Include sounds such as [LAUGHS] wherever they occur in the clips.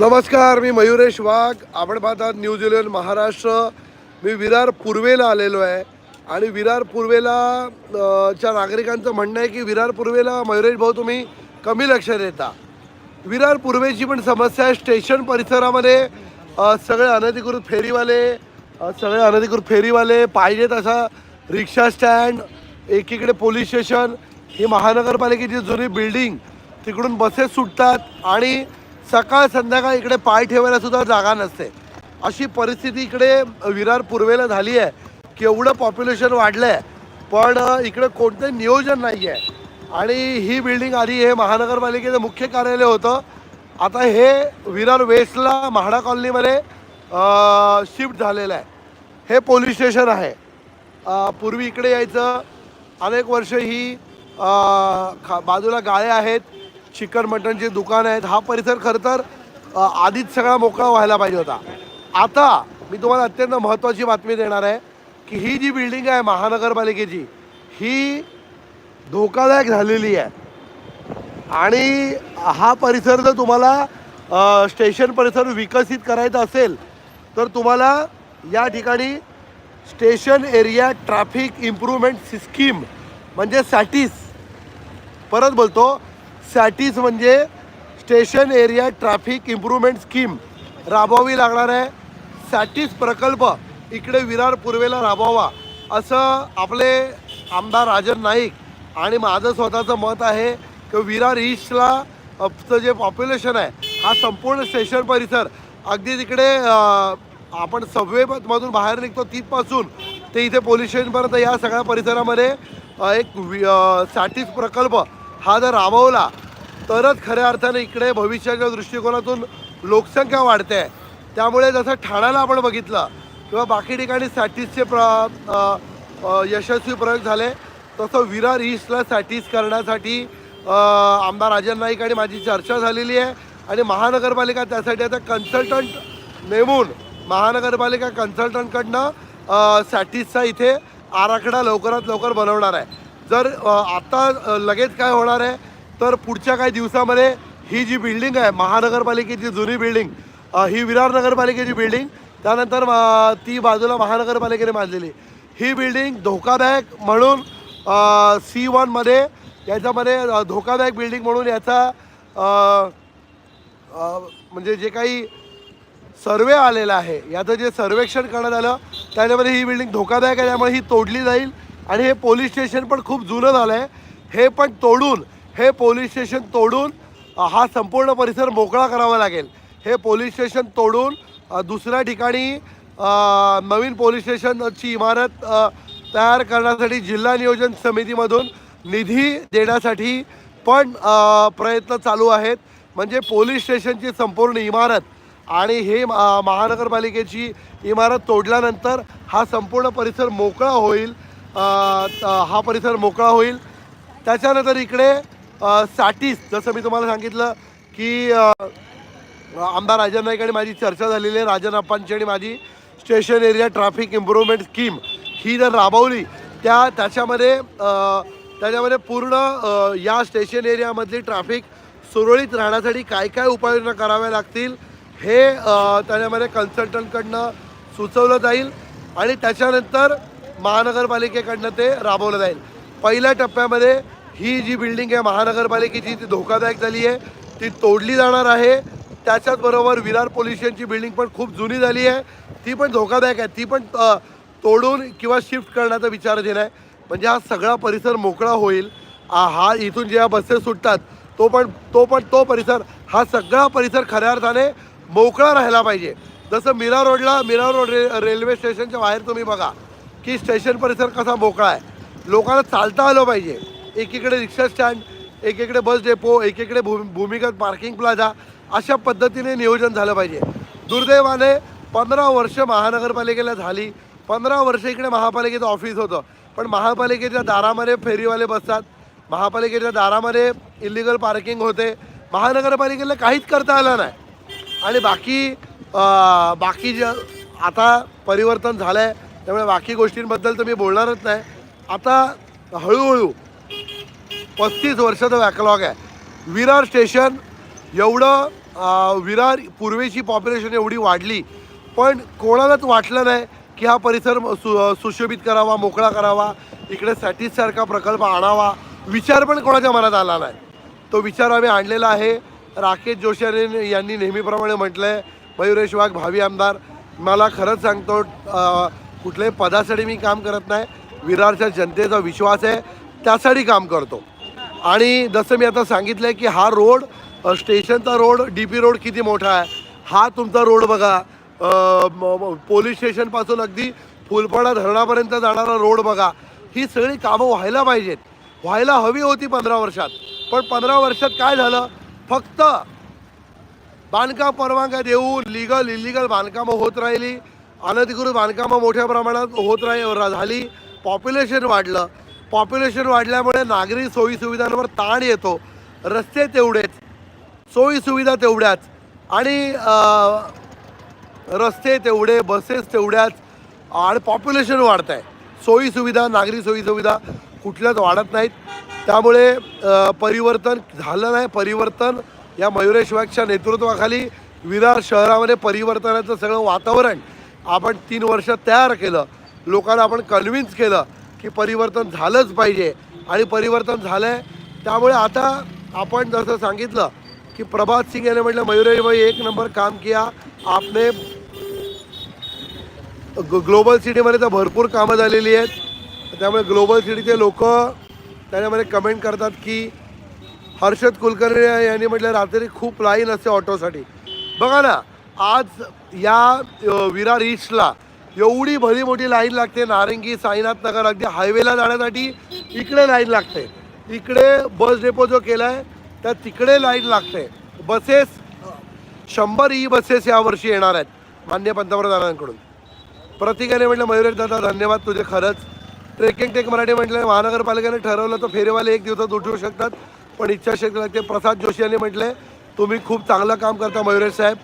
नमस्कार मी मयुरेश वाघ आपण पाहतात न्यूज इलेव्हन महाराष्ट्र. मी विरार पूर्वेला आलेलो आहे आणि विरार पूर्वेला च्या नागरिकांचं म्हणणं आहे की विरार पूर्वेला मयुरेश भाऊ तुम्ही कमी लक्ष देता. विरार पूर्वेची पण समस्या आहे स्टेशन परिसरामध्ये सगळे अनधिकृत फेरीवाले सगळे अनधिकृत फेरीवाले पाहिजे तसा रिक्षा स्टँड एकीकडे पोलीस स्टेशन ही महानगरपालिकेची जुनी बिल्डिंग तिकडून बसेस सुटतात आणि सकाळ संध्याकाळ इकडे पाय ठेवायला सुद्धा जागा नसते. अशी परिस्थिती इकडे विरार पूर्वेला झाली आहे. की एवढं पॉप्युलेशन वाढलं आहे पण इकडे कोणतं नियोजन नाही आहे आणि ही बिल्डिंग आधी हे महानगरपालिकेचं मुख्य कार्यालय होतं. आता हे विरार वेस्टला म्हाडा कॉलनीमध्ये शिफ्ट झालेलं आहे. हे पोलीस स्टेशन आहे. पूर्वी इकडे यायचं. अनेक वर्ष ही आ, खा बाजूला गाळे आहेत. चिकन मटनचे दुकान आहेत हा परिसर खरं तर आधीच सगळा मोकळा व्हायला पाहिजे होता. आता मी तुम्हाला अत्यंत महत्त्वाची बातमी देणार आहे की ही जी बिल्डिंग आहे महानगरपालिकेची ही धोकादायक झालेली आहे. आणि हा परिसर जर तुम्हाला स्टेशन परिसर विकसित करायचा असेल तर तुम्हाला या ठिकाणी station area traffic improvement scheme म्हणजे सॅटिस परत बोलतो सॅटिस म्हणजे station area traffic improvement scheme राबवावी लागणार आहे. सॅटिस प्रकल्प इकडे विरार पूर्वेला राबवावा असं आपले आमदार राजन नाईक आणि माझं स्वतःचं मत आहे की विरार ईस्टला जे पॉप्युलेशन आहे हा संपूर्ण स्टेशन परिसर अगदी तिकडे आपण सबवेमधून बाहेर निघतो तिथपासून ते इथे पोलीस स्टेशनपर्यंत या सगळ्या परिसरामध्ये एक वि- अ, प्रकल्प हा जर राबवला तरच खऱ्या अर्थाने इकडे भविष्याच्या दृष्टिकोनातून लोकसंख्या वाढते. आहे त्यामुळे जसं ठाण्याला आपण बघितलं किंवा बाकी ठिकाणी सॅटिसचे प्र यशस्वी प्रयोग झाले तसं विरार ईस्टला सॅटिस करण्यासाठी आमदार राजन नाईक आणि माझी चर्चा झालेली आहे. आणि महानगरपालिका त्यासाठी आता कन्सल्टंट नेमून महानगरपालिका कन्सल्टंटकडनं सॅटिसचा इथे आराखडा लवकरात लवकर बनवणार आहे. जर आता लगेच काय होणार आहे तर पुढच्या काही दिवसामध्ये ही जी बिल्डिंग आहे महानगरपालिकेची जुनी बिल्डिंग ही विरार नगरपालिकेची बिल्डिंग त्यानंतर ती बाजूला महानगरपालिकेने बांधलेली ही बिल्डिंग धोकादायक म्हणून सी वनमध्ये याच्यामध्ये धोकादायक बिल्डिंग म्हणून याचा म्हणजे जे काही सर्वे आलेला आहे याचं जे सर्वेक्षण करण्यात आलं त्याच्यामध्ये ही बिल्डिंग धोकादायक आहे त्यामुळे ही तोडली जाईल. आणि हे पोलीस स्टेशन पण खूप जुनं झालं आहे हे पण तोडून हे पोलीस स्टेशन तोडून हा संपूर्ण परिसर मोकळा करावा लागेल. हे पोलीस स्टेशन तोडून दुसऱ्या ठिकाणी नवीन पोलीस स्टेशनची इमारत तयार करण्यासाठी जिल्हा नियोजन समितीमधून निधी देण्यासाठी पण प्रयत्न चालू आहेत. म्हणजे पोलीस स्टेशनची संपूर्ण इमारत आणि हे महानगरपालिकेची इमारत तोडल्यानंतर हा संपूर्ण परिसर मोकळा होईल. हा परिसर मोकळा होईल. त्याच्यानंतर इकडे साठीस जसं मी तुम्हाला सांगितलं की आमदार राजन नाईक आणि माझी चर्चा झालेली आहे. राजन अप्पांची आणि माझी station area traffic improvement scheme. ही जर राबवली त्या त्याच्यामध्ये त्याच्यामध्ये पूर्ण या स्टेशन एरियामधली ट्रॅफिक सुरळीत राहण्यासाठी काय काय उपाययोजना कराव्या लागतील हे त्याच्यामध्ये कन्सल्टंटकडनं सुचवलं जाईल. आणि त्याच्यानंतर महानगरपालिकेकडनं ते राबवलं जाईल. पहिल्या टप्प्यामध्ये ही जी बिल्डिंग आहे महानगरपालिकेची ती धोकादायक झाली आहे. ती तोडली जाणार आहे. त्याच्याचबरोबर विरार पोलीस स्टेशनची बिल्डिंग पण खूप जुनी झाली आहे. ती पण धोकादायक आहे. ती पण तोडून किंवा शिफ्ट करण्याचा विचार आहे म्हणजे हा सगळा परिसर मोकळा होईल. हा इथून जेव्हा बसेस सुटतात तो पण तो पण तो परिसर हा सगळा परिसर खऱ्या अर्थाने मोकळा राहिला पाहिजे. जसं मीरा रोडला मीरा रोड रे रेल्वे स्टेशनच्या बाहेर तुम्ही बघा. की स्टेशन परिसर कसा मोकळा आहे. लोकांना चालता आलं पाहिजे. एकीकडे रिक्षा स्टँड एकीकडे बस डेपो एकीकडे भू भूमिगत पार्किंग प्लाझा अशा पद्धतीने नियोजन झालं पाहिजे. दुर्दैवाने पंधरा वर्ष महानगरपालिकेला झाली. पंधरा वर्ष इकडे महापालिकेचं ऑफिस होतं. पण महापालिकेच्या दारामध्ये फेरीवाले बसतात. महापालिकेच्या दारामध्ये इलिगल पार्किंग होते. महानगरपालिकेला काहीच करता आलं नाही. आणि बाकी आ, बाकी ज आता परिवर्तन झालं आहे त्यामुळे बाकी गोष्टींबद्दल तर मी बोलणारच नाही. आता हळूहळू पस्तीस वर्षाचं बॅकलॉग आहे. विरार स्टेशन एवढं विरार पूर्वेची पॉप्युलेशन एवढी वाढली पण कोणालाच वाटलं नाही की हा परिसर सु सुशोभित करावा मोकळा करावा इकडे सॅटिससारखा प्रकल्प आणावा विचार पण कोणाच्या मनात आला नाही. तो विचार आम्ही आणलेला आहे. राकेश जोशी यांनी नेहमीप्रमाणे म्हटलं आहे मयुरेश वाघ भावी आमदार. मला खरंच सांगतो कुठल्याही पदासाठी मी काम करत नाही. विरारच्या जनतेचा विश्वास आहे. त्यासाठी काम करतो. आणि जसं मी आता सांगितलं आहे की हा रोड स्टेशनचा रोड डी पी रोड किती मोठा आहे. हा तुमचा रोड बघा. पोलीस स्टेशनपासून अगदी फुलपाडा धरणापर्यंत जाणारा रोड बघा. ही सगळी कामं व्हायला पाहिजेत. व्हायला हवी होती पंधरा वर्षात. पण पंधरा वर्षात काय झालं? फक्त बांधकाम परवानग्या देऊन लिगल इलिगल बांधकामं होत राहिली. अनधिकृत बांधकामं मोठ्या प्रमाणात होत राही झाली पॉप्युलेशन वाढलं. पॉप्युलेशन वाढल्यामुळे नागरी सोयीसुविधांवर ताण येतो. रस्ते तेवढेच सोयीसुविधा तेवढ्याच आणि रस्ते तेवढे बसेस तेवढ्याच आणि पॉप्युलेशन वाढत आहे सोयीसुविधा नागरी सोयीसुविधा कुठल्याच वाढत नाहीत. त्यामुळे परिवर्तन झालं नाही. परिवर्तन या मयुरेश वाघच्या नेतृत्वाखाली विरार शहरामध्ये परिवर्तनाचं सगळं वातावरण आपण तीन वर्ष तयार केलं. लोकांना आपण कन्व्हिन्स केलं की परिवर्तन झालंच पाहिजे. आणि परिवर्तन झालं आहे त्यामुळे आता आपण जसं सांगितलं की प्रभात सिंग याने म्हटलं मयुरेश एक नंबर काम किया. आपने ग्लोबल सिटीमध्ये तर भरपूर कामं झालेली आहेत. त्यामुळे ग्लोबल सिटीचे लोक त्याच्यामध्ये कमेंट करतात की हर्षद कुलकर्णी यांनी म्हटलं रात्री खूप लाईन असते ऑटोसाठी. बघा ना आज या विरार ईस्टला एवढी भली मोठी लाईन लागते. नारंगी साईनाथ नगर अगदी हायवेला जाण्यासाठी इकडे लाईन लागते. इकडे बस डेपो जो केला आहे त्या तिकडे लाईन लागते. बसेस शंभर ई बसेस यावर्षी येणार आहेत मान्य पंतप्रधानांकडून. प्रतिकाने म्हटलं मयुरेश दादा धन्यवाद तुझे खरंच. ट्रेकिंग टेक मराठी म्हटलं महानगरपालिकेने ठरवलं तर फेरीवाले एक दिवसात उठवू शकतात. पण इच्छाशक्ती लागते. प्रसाद जोशी यांनी म्हटले तुम्ही खूप चांगलं काम करता मयुरेश साहेब.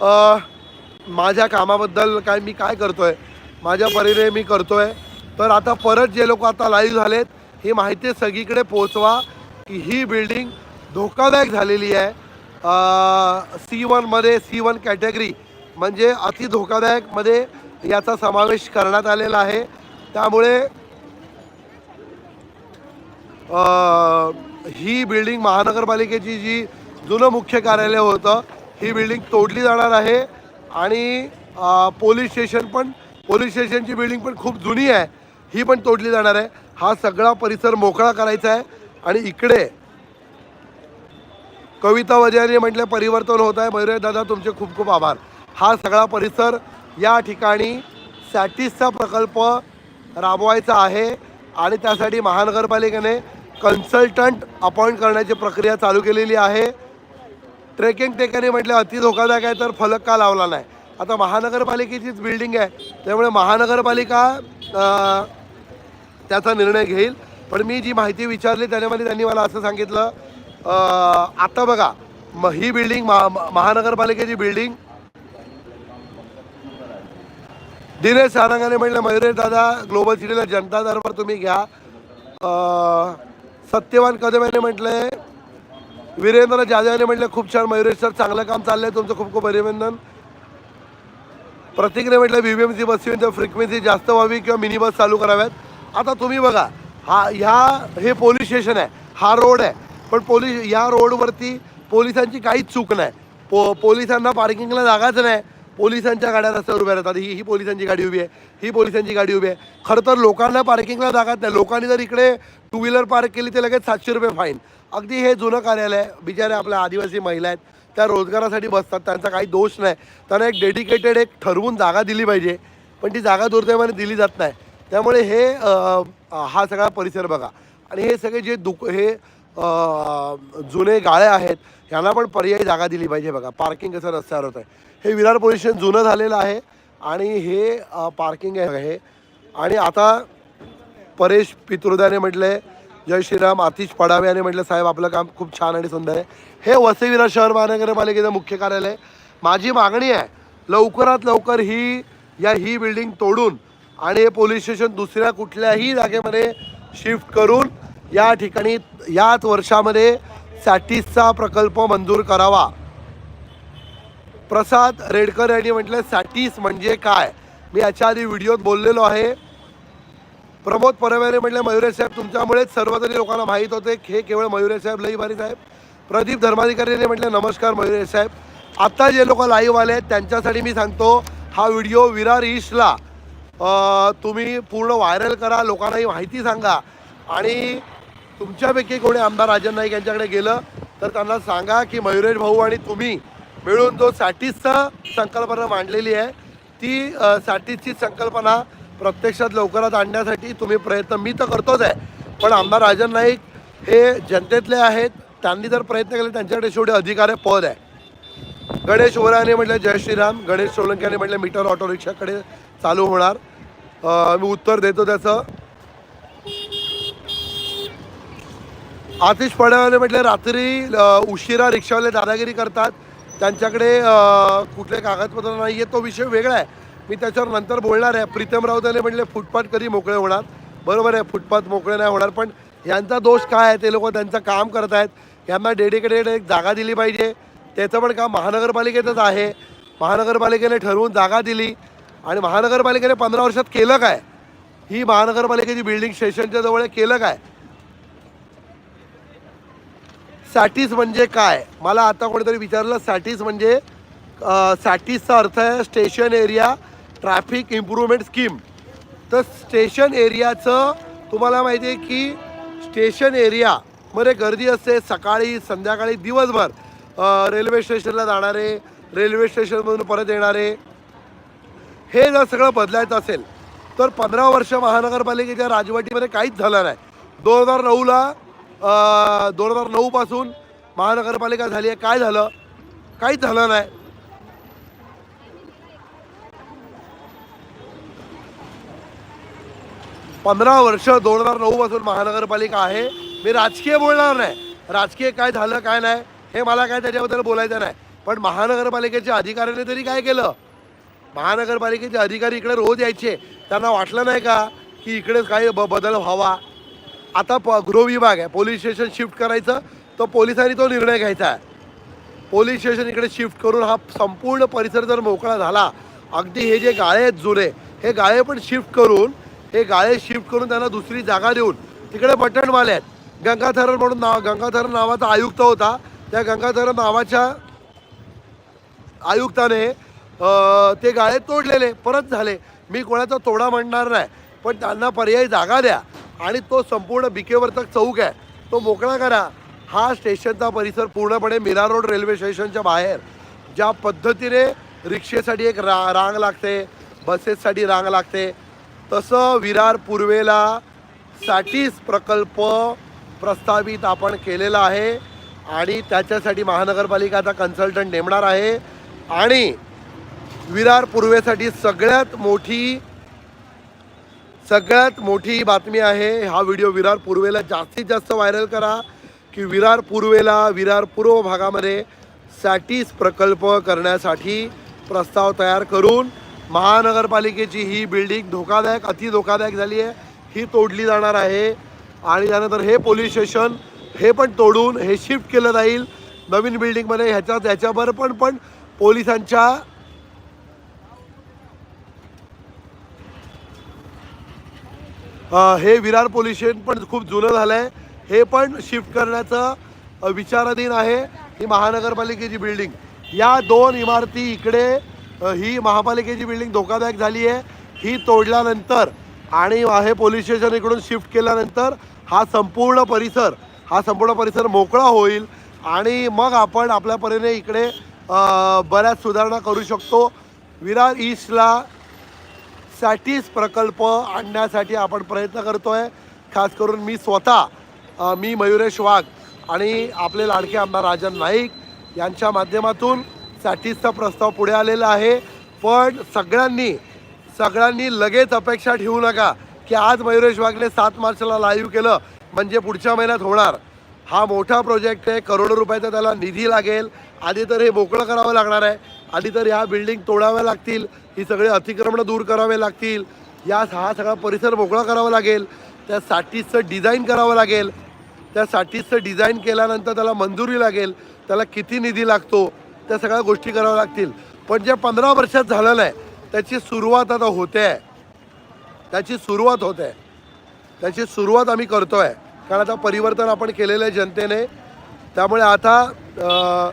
माझ्या कामाबद्दल काय मी काय करतो आहे माझ्या परीने मी करतो आहे तर आता परत जे लोक आता लाईव्ह झालेत ही माहिती सगळीकडे पोचवा की ही बिल्डिंग धोकादायक झालेली आहे. सी वनमध्ये सी वन कॅटेगरी म्हणजे अति धोकादायकमध्ये याचा समावेश करण्यात आलेला आहे. त्यामुळे ही बिल्डिंग महानगरपालिकेची जी जुनं मुख्य कार्यालय होतं ही बिल्डिंग तोडली जाणार आहे आणि पोलीस स्टेशन पण पोलीस स्टेशनची बिल्डिंग पण खूप जुनी आहे. ही पण तोडली जाणार आहे. हा सगळा परिसर मोकळा करायचा आहे आणि इकडे कविता वजारी म्हटलं परिवर्तन होत आहे. मयुरे दादा तुमचे खूप खूप आभार. हा सगळा परिसर या ठिकाणी सॅटिसचा प्रकल्प राबवायचा आहे आणि त्यासाठी महानगरपालिकेने कन्सल्टंट अपॉइंट करण्याची प्रक्रिया चालू केलेली आहे. ट्रेकिंग टेकाने म्हटलं अति धोकादायक आहे तर फलक का लावला नाही? आता महानगरपालिकेचीच बिल्डिंग आहे त्यामुळे महानगरपालिका त्याचा निर्णय घेईल. पण मी जी माहिती विचारली त्याच्यामध्ये म्हणजे त्यांनी मला असं सांगितलं आता बघा म ही बिल्डिंग महा महानगरपालिकेची बिल्डिंग दिनेश सारंगाने म्हटलं मयुरेश दादा ग्लोबल सिटीला जनता दरबार तुम्ही घ्या. सत्यवान कदम यांनी म्हटलंय वीरेंद्र जाधव म्हटलं खूप छान मयुरेश सर चांगलं काम चाललंय तुमचं खूप खूप अभिनंदन. प्रत्येकने म्हटलं व्ही बी एम सी बसची फ्रिक्वेन्सी जास्त व्हावी किंवा मिनी बस चालू कराव्यात. आता तुम्ही बघा हा ह्या हे पोलीस स्टेशन आहे हा रोड आहे. पण पोलीस या रोडवरती पोलिसांची काहीच चूक नाही. पो पोलिसांना पार्किंगला जागाच नाही. पोलिसांच्या गाड्या रस्त्यावर उभ्या राहतात. ही ही पोलिसांची गाडी उभी आहे. ही पोलिसांची गाडी उभी आहे. खरं तर लोकांना पार्किंगला जागाच नाही. लोकांनी जर इकडे टू व्हीलर पार्क केली तर लगेच सातशे रुपये फाईन अगदी हे जुनं कार्यालय बिचारे आपल्या आदिवासी महिला आहेत. त्या रोजगारासाठी बसतात. त्यांचा काही दोष नाही. त्यांना एक डेडिकेटेड एक ठरवून जागा दिली पाहिजे. पण ती जागा दुर्दैवाने दिली जात नाही. त्यामुळे हे हा सगळा परिसर बघा. आणि हे सगळे जे दुक हे जुने गाळे आहेत ह्यांना पण पर्यायी जागा दिली पाहिजे बघा. पार्किंग कसं रस्त्यावर होतं आहे हे विरार पोलीस स्टेशन जुनं झालेलं आहे. आणि हे पार्किंग आहे हे. आणि आता परेश पित्रोदाने म्हटलं आहे जय श्रीराम आतिश पडावे आणि म्हटलं साहेब आपलं काम खूप छान आणि सुंदर आहे. हे वसईविरा शहर महानगरपालिकेचं मुख्य कार्यालय. माझी मागणी आहे लवकरात लवकर ही या ही बिल्डिंग तोडून आणि हे पोलीस स्टेशन दुसऱ्या कुठल्याही जागेमध्ये शिफ्ट करून या ठिकाणी याच वर्षामध्ये सॅटिसचा प्रकल्प मंजूर करावा. प्रसाद रेडकर यांनी म्हटलं सॅटीस म्हणजे काय? मी याच्या आधी व्हिडिओत बोललेलो आहे. प्रमोद परवेरे म्हटले मयुरेश साहेब तुमच्यामुळेच सर्वतरी लोकांना माहीत होते. हे केवळ मयुरेश साहेब लई भारी साहेब. प्रदीप धर्माधिकारीने म्हटले नमस्कार मयुरेश साहेब. आत्ता जे लोक लाईव्ह आले आहेत त्यांच्यासाठी मी सांगतो हा व्हिडिओ विरार ईशला तुम्ही पूर्ण व्हायरल करा लोकांनाही माहिती सांगा. आणि तुमच्यापैकी कोणी आमदार राजन नाईक यांच्याकडे गेलं तर त्यांना सांगा की मयुरेश भाऊ आणि तुम्ही मिळून जो सॅटिसचा संकल्पना मांडलेली आहे ती अ, सॅटिसची संकल्पना प्रत्यक्षात लवकरात आणण्यासाठी तुम्ही प्रयत्न मी तर करतोच आहे. पण आमदार राजन नाईक हे जनतेतले आहेत त्यांनी जर प्रयत्न केले त्यांच्याकडे शेवटी अधिकार आहे पद आहे. गणेश ओराने म्हटलं जय श्रीराम. गणेश सोलंक्याने म्हटलं मीटर ऑटो रिक्षाकडे चालू होणार. मी उत्तर देतो त्याचं. आतिश पडवले म्हटले रात्री उशिरा रिक्षावाले दादागिरी करतात. त्यांच्याकडे कुठले कागदपत्र नाही आहे तो विषय वेगळा आहे. मी त्याच्यावर नंतर बोलणार आहे. प्रीतम राऊताने म्हटले फुटपाथ कधी मोकळे होणार? बरोबर आहे फुटपाथ मोकळे नाही होणार. पण यांचा दोष काय आहे? ते लोक त्यांचं काम करत आहेत. यांना डेडिकेटेड एक जागा दिली पाहिजे. त्याचं पण काम महानगरपालिकेतच आहे. महानगरपालिकेने ठरवून जागा दिली. आणि महानगरपालिकेने पंधरा वर्षात केलं काय? ही महानगरपालिकेची बिल्डिंग स्टेशनच्या जवळ केलं काय? सॅटिस म्हणजे काय? मला आता कोणीतरी विचारलं सॅटिस म्हणजे अ, सॅटिसचा अर्थ आहे station area traffic improvement scheme. तर स्टेशन एरियाचं तुम्हाला माहिती आहे की स्टेशन एरिया मध्ये गर्दी असते सकाळी संध्याकाळी दिवसभर. रेल्वे स्टेशनला जाणारे रेल्वे स्टेशनमधून परत येणारे. हे जर सगळं बदलायचं असेल तर पंधरा वर्ष महानगरपालिकेच्या राजवटीमध्ये काहीच झालं नाही. दोन हजार नऊला दोन हजार नऊपासून महानगरपालिका झाली आहे. काय झालं? काहीच झालं नाही. पंधरा वर्ष दोन हजार नऊ पासून महानगरपालिका आहे. मी राजकीय बोलणार नाही. राजकीय काय झालं काय नाही हे मला काय त्याच्याबद्दल बोलायचं नाही. पण महानगरपालिकेच्या अधिकाऱ्याने तरी काय केलं? महानगरपालिकेचे अधिकारी इकडे रोज यायचे. त्यांना वाटलं नाही का की इकडे काही ब बदल व्हावा? आता प गृहविभाग आहे. पोलीस स्टेशन शिफ्ट करायचं. तर पोलिसांनी तो निर्णय घ्यायचा आहे. पोलीस स्टेशन इकडे शिफ्ट करून हा संपूर्ण परिसर जर मोकळा झाला अगदी हे जे गाळे आहेत जुने हे गाळे पण शिफ्ट करून हे गाळे शिफ्ट करून त्यांना दुसरी जागा देऊन तिकडे बटणवाले आहेत. गंगाधरण म्हणून नाव गंगाधरण नावाचा आयुक्त होता. त्या गंगाधरण नावाच्या आयुक्ताने ते गाळे तोडलेले परत झाले. मी कोणाचा तोडा म्हणणार नाही पण त्यांना पर्यायी जागा द्या आणि तो संपूर्ण बिकेवर्तक चौक आहे. तो मोकळा करा. हा स्टेशनचा परिसर पूर्णपणे मीरा रोड रेल्वे स्टेशनच्या बाहेर. ज्या पद्धतीने रिक्षेसाठी एक रा रांग लागते बसेससाठी रांग लागते तसं विरार पूर्वेला साठीच प्रकल्प प्रस्तावित आपण केलेला आहे आणि त्याच्यासाठी महानगरपालिका आता कन्सल्टंट नेमणार आहे. आणि विरार पूर्वेसाठी सगळ्यात मोठी सगळ्यात मोठी बातमी आहे हा व्हिडिओ विरार पूर्वेला जास्तीत जास्त व्हायरल करा की विरार पूर्वेला विरार पूर्व भागामध्ये सॅटिस प्रकल्प करण्यासाठी प्रस्ताव तयार करून महानगरपालिकेची ही बिल्डिंग धोकादायक अति धोकादायक झाली आहे. ही तोडली जाणार आहे. आणि त्यानंतर हे पोलीस स्टेशन हे पण तोडून हे शिफ्ट केलं जाईल. नवीन बिल्डिंगमध्ये ह्याच्या त्याच्यावर पण पण पोलिसांच्या हे विरार पोलीस स्टेशन पण खूप जुनं झालं आहे हे पण शिफ्ट करण्याचं विचाराधीन आहे. ही महानगरपालिकेची बिल्डिंग. या दोन इमारती इकडे ही महापालिकेची बिल्डिंग धोकादायक झाली आहे. ही तोडल्यानंतर आणि हे पोलीस स्टेशन इकडून शिफ्ट केल्यानंतर हा संपूर्ण परिसर हा संपूर्ण परिसर मोकळा होईल आणि मग आपण आपल्या परीने इकडे बऱ्याच सुधारणा करू शकतो. विरार ईस्टला सॅटिस प्रकल्प आणण्यासाठी आपण प्रयत्न करतो आहे खास करून मी स्वतः मी मयुरेश वाघ आणि आपले लाडके आमदार राजन नाईक यांच्या माध्यमातून साठीचा प्रस्ताव पुढे आलेला आहे. पण सगळ्यांनी सगळ्यांनी लगेच अपेक्षा ठेवू नका की आज मयुरेश वाघने सात मार्चला लाईव्ह केलं म्हणजे पुढच्या महिन्यात होणार. हा मोठा प्रोजेक्ट आहे करोडो रुपयाचा त्याला निधी लागेल. आधी तर हे मोकळं करावं लागणार आहे. आधी तर ह्या बिल्डिंग तोडाव्या लागतील. ही सगळे अतिक्रमणं दूर करावे लागतील. या हा सगळा परिसर मोकळा करावा लागेल. त्या साठीचं डिझाईन करावं लागेल. त्या साठीचं डिझाईन केल्यानंतर त्याला मंजुरी लागेल. त्याला किती निधी लागतो? त्या सगळ्या गोष्टी कराव्या लागतील. पण जे पंधरा वर्षात झालेलं आहे त्याची सुरुवात आता होते. आहे त्याची सुरुवात होते. आहे त्याची सुरुवात आम्ही करतो आहे कारण आता परिवर्तन आपण केलेलं आहे जनतेने. त्यामुळे आता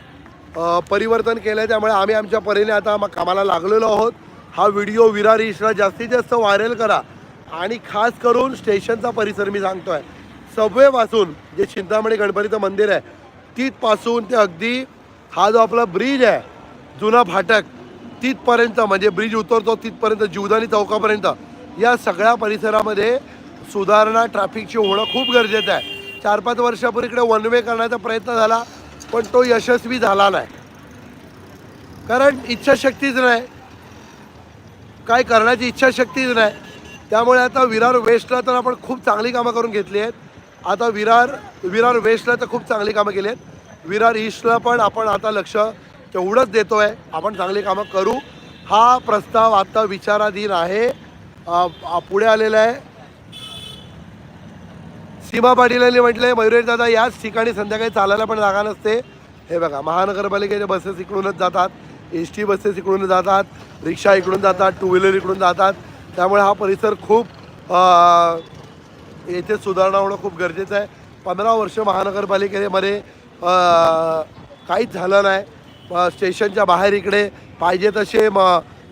परिवर्तन केलं आहे त्यामुळे आम्ही आमच्या परीने आता कामाला लागलेलो आहोत. हा व्हिडिओ विरार इश्रा जास्तीत जास्त व्हायरल करा. आणि खास करून स्टेशनचा परिसर मी सांगतो आहे सबवेपासून जे चिंतामणी गणपतीचं मंदिर आहे तिथपासून ते अगदी हा जो आपला ब्रिज आहे जुना फाटक तिथपर्यंत म्हणजे ब्रिज उतरतो तिथपर्यंत जीवदानी चौकापर्यंत या सगळ्या परिसरामध्ये सुधारणा ट्रॅफिकची होणं खूप गरजेचं आहे. चार पाच वर्षापूर्वीकडे वन वे करण्याचा प्रयत्न झाला पण तो यशस्वी झाला नाही. कारण इच्छाशक्तीच नाही. काय करण्याची इच्छाशक्तीच नाही. त्यामुळे आता विरार वेस्टला तर आपण खूप चांगली कामं करून घेतली आहेत. आता विरार विरार वेस्टला तर खूप चांगली कामं केली आहेत. विरार ईस्टला पण आपण आता लक्ष तेवढंच देतो आहे आपण चांगली कामं करू. हा प्रस्ताव आता विचाराधीन आहे. पुढे आलेला आहे. सीमा पाटील यांनी म्हटलंय मयुरेश दादा याच ठिकाणी संध्याकाळी चालायला पण जागा नसते. हे बघा महानगरपालिकेच्या बसेस इकडूनच जातात. एस टी बसेस इकडून जातात. रिक्षा इकडून जातात. टू व्हीलर इकडून जातात. त्यामुळे हा परिसर खूप येथे सुधारणा होणं खूप गरजेचं आहे. पंधरा वर्ष महानगरपालिकेमध्ये काहीच झालं नाही. स्टेशनच्या बाहेर इकडे पाहिजे तसे म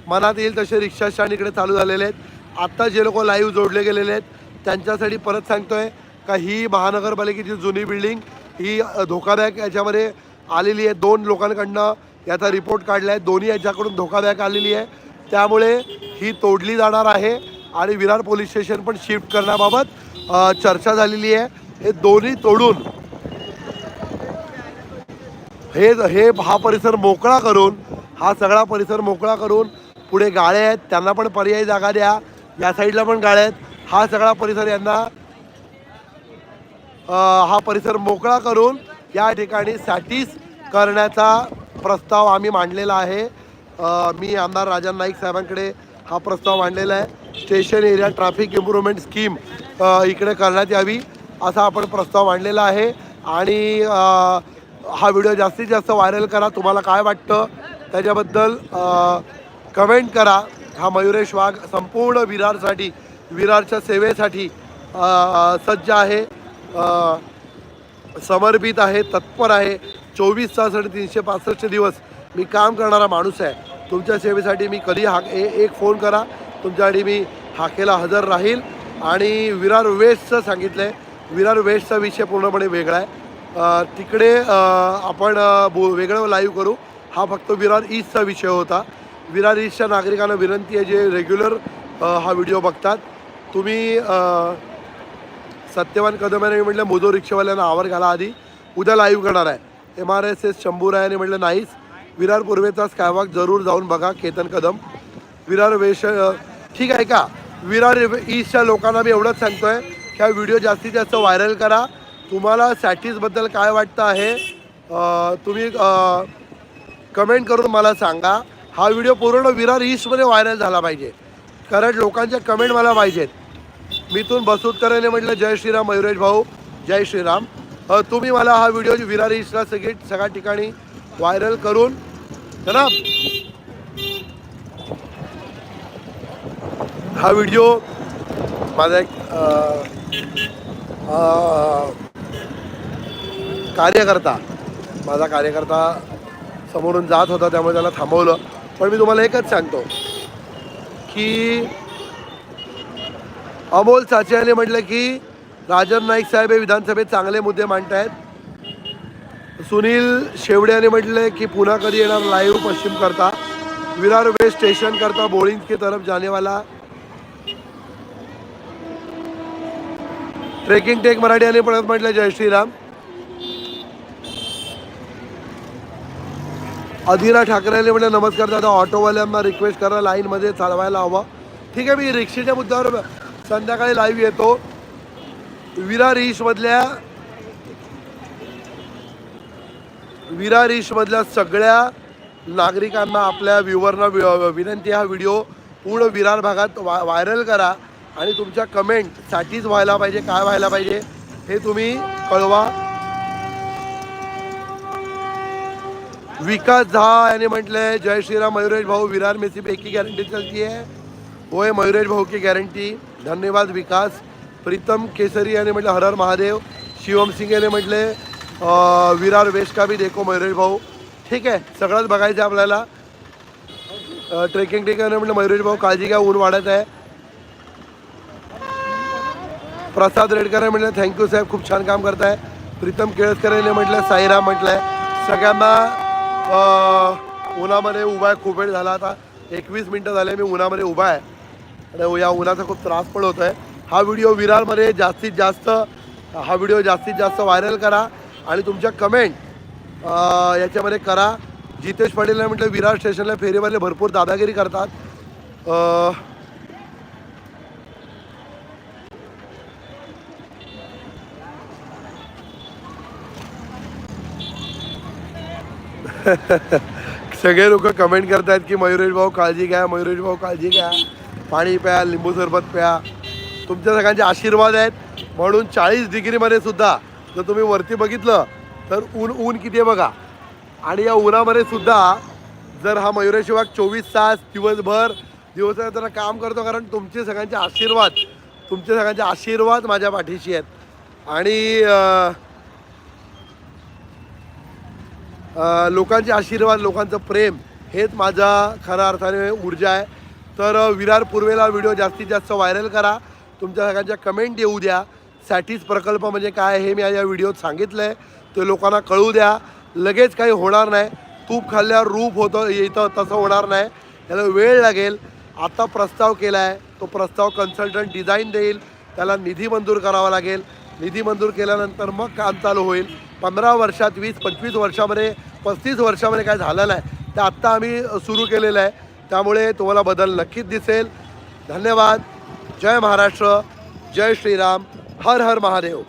मनात येईल तसे रिक्षा स्टँड इकडे चालू झालेले आहेत. आत्ता जे लोक लाईव्ह जोडले गेलेले आहेत त्यांच्यासाठी परत सांगतोय का ही महानगरपालिकेची जुनी बिल्डिंग ही धोकादायक याच्यामध्ये आलेली आहे. दोन लोकांकडनं याचा रिपोर्ट काढला आहे दोन्ही याच्याकडून धोकादायक आलेली आहे. त्यामुळे ही तोडली जाणार आहे आणि विरार पोलीस स्टेशन पण शिफ्ट करण्याबाबत चर्चा झालेली आहे. हे दोन्ही तोडून हे हे हा परिसर मोकळा करून हा सगळा परिसर मोकळा करून पुढे गाळे आहेत त्यांना पण पर्यायी जागा द्या. या साईडला पण गाळे आहेत. हा सगळा परिसर यांना हा परिसर मोकळा करून या ठिकाणी सॅटिस करण्याचा प्रस्ताव आम्ही मांडलेला आहे. मी आमदार राजन नाईक साहेबांकडे हा प्रस्ताव मांडलेला आहे. Station area traffic improvement scheme इकडे करण्यात यावी असा आपण प्रस्ताव मांडलेला आहे. आणि हा व्हिडिओ जास्तीत जास्त व्हायरल करा. तुम्हाला काय वाटतं? त्याच्याबद्दल कमेंट करा. हा मयुरेश वाघ संपूर्ण विरारसाठी विरारच्या सेवेसाठी सज्ज आहे. समर्पित आहे तत्पर आहे. चोवीस तास आणि तीनशे पासष्ट दिवस मी काम करणारा माणूस आहे. तुमच्या सेवेसाठी मी कधी हाक ए एक फोन करा. तुमच्यासाठी मी हाकेला हजर राहील. आणि विरार वेस्टचं सांगितलं आहे विरार वेस्टचा विषय पूर्णपणे वेगळा आहे. तिकडे आपण बो वेगळं लाईव्ह करू. हा फक्त विरार ईस्टचा विषय होता. विरार ईस्टच्या नागरिकांना विनंती आहे जे रेग्युलर हा व्हिडिओ बघतात. तुम्ही सत्यवान कदम यांनी म्हटलं मोजो रिक्षावाल्यांना आवर घाला आधी. उद्या लाईव्ह करणार आहे. एम आर एस एस शंभूरायाने म्हटलं नाहीच. विरार पूर्वेचा स्कायवॉक जरूर जाऊन बघा केतन कदम. विरार वेश ठीक आहे का? विरार ईस्टच्या लोकांना मी एवढंच सांगतोय की हा व्हिडिओ जास्तीत जास्त व्हायरल करा. तुम्हाला सॅटीजबद्दल काय वाटतं आहे? तुम्ही कमेंट करून मला सांगा. हा व्हिडिओ पूर्ण विरार ईस्टमध्ये व्हायरल झाला पाहिजे. कारण लोकांच्या कमेंट मला पाहिजेत. मिथून बसुतकरांनी म्हटलं जय श्रीराम मयुरेश भाऊ जय श्रीराम. तुम्ही मला हा व्हिडिओ विरार ईस्टला सगळी सगळ्या ठिकाणी व्हायरल करून है ना? हा व्हिडिओ माझा एक कार्यकर्ता माझा कार्यकर्ता समोरून जात होता त्यामुळे त्याला थांबवलं. पण मी तुम्हाला एकच सांगतो की अमोल चाचे म्हटलं की राजन नाईक साहेब हे विधानसभेत चांगले मुद्दे मांडतायत. सुनील शेवडे यांनी की पुन्हा कधी येणार लाईव्ह पश्चिम करता विरार वेस्ट स्टेशन करता बोळिंग की तरफ जाने वाला ट्रेकिंग टेक मराठी यांनी परत म्हटलं जय श्रीराम. अधिरा ठाकरेले म्हणजे नमस्कार दादा ऑटोवाल्यांना रिक्वेस्ट करा लाईनमध्ये चालवायला हवं. ठीक आहे मी रिक्षेच्या मुद्द्यावर संध्याकाळी लाईव्ह येतो. विरार ईशमधल्या विरार ईशमधल्या सगळ्या नागरिकांना आपल्या व्ह्युअरना वि- विनंती हा व्हिडिओ पूर्ण विरार भागात वा व्हायरल करा आणि तुमच्या कमेंटसाठीच व्हायला पाहिजे काय व्हायला पाहिजे हे तुम्ही कळवा. विकास झा याने म्हटलंय जय श्रीराम मयुरेश भाऊ विरार मेसी सिर्फ एक ही चलती है वो है मयुरेश भाऊ की गॅरंटी धन्यवाद विकास. प्रीतम केसरी याने म्हटलं हर हर महादेव. शिवम सिंग याने म्हटले विरार वेस्ट का भी देखो मयुरेश भाऊ. ठीक आहे सगळंच बघायचं आपल्याला. ट्रेकिंग ट्रेकिंग म्हटलं मयुरेश भाऊ काळजी घ्या ऊन वाढत आहे. प्रसाद रेडकर म्हटलं थँक्यू साहेब खूप छान काम करताय. प्रीतम केळसकर यांनी म्हटलं साईराम म्हटलंय. सगळ्यांना उन्हामध्ये उभा आहे खूप वेळ झाला आता. एकवीस मिनटं झाले मी उन्हामध्ये उभा आहे. आणि या उन्हाचा खूप त्रास पण होतो आहे. हा व्हिडिओ विरारमध्ये जास्तीत जास्त हा व्हिडिओ जास्तीत जास्त व्हायरल करा आणि तुमच्या कमेंट याच्यामध्ये करा. जितेश पाटीलने म्हटलं विरार स्टेशनला फेरीवाले भरपूर दादागिरी करतात. [LAUGHS] सगळे लोक कमेंट करतायत की मयुरेश भाऊ काळजी घ्या मयुरेश भाऊ काळजी घ्या. पाणी प्या लिंबू सरबत प्या. तुमच्या सगळ्यांचे आशीर्वाद आहेत. म्हणून चाळीस डिग्रीमध्ये सुद्धा जर तुम्ही वरती बघितलं तर ऊन ऊन किती आहे बघा. आणि या उन्हामध्ये सुद्धा जर हा मयुरेश वाघ चोवीस तास दिवसभर दिवसभर काम करतो कारण तुमचे सगळ्यांचे आशीर्वाद तुमचे सगळ्यांचे आशीर्वाद माझ्या पाठीशी आहेत. आणि लोकांचे आशीर्वाद लोकांचं प्रेम हेच माझा खऱ्या अर्थाने ऊर्जा आहे. तर विरार पूर्वेला व्हिडिओ जास्तीत जास्त व्हायरल करा. तुमच्या सगळ्यांच्या कमेंट येऊ द्या. सॅटिस प्रकल्प म्हणजे काय हे मी या व्हिडिओत सांगितलं आहे ते लोकांना कळू द्या. लगेच काही होणार नाही. तूप खाल्ल्यावर रूप होतं येतं तसं होणार नाही. त्याला वेळ लागेल. आता प्रस्ताव केला आहे तो प्रस्ताव कन्सल्टंट डिझाईन देईल. त्याला निधी मंजूर करावा लागेल. निधी मंजूर केल्यानंतर मग काम चालू होईल. पंधरा वर्षात वीस पंचवीस वर्षामध्ये पस्तीस वर्षामध्ये काय झालेलं आहे ते आत्ता आम्ही सुरू केलेलं आहे. त्यामुळे तुम्हाला बदल नक्कीच दिसेल. धन्यवाद. जय महाराष्ट्र. जय श्रीराम. हर हर महादेव.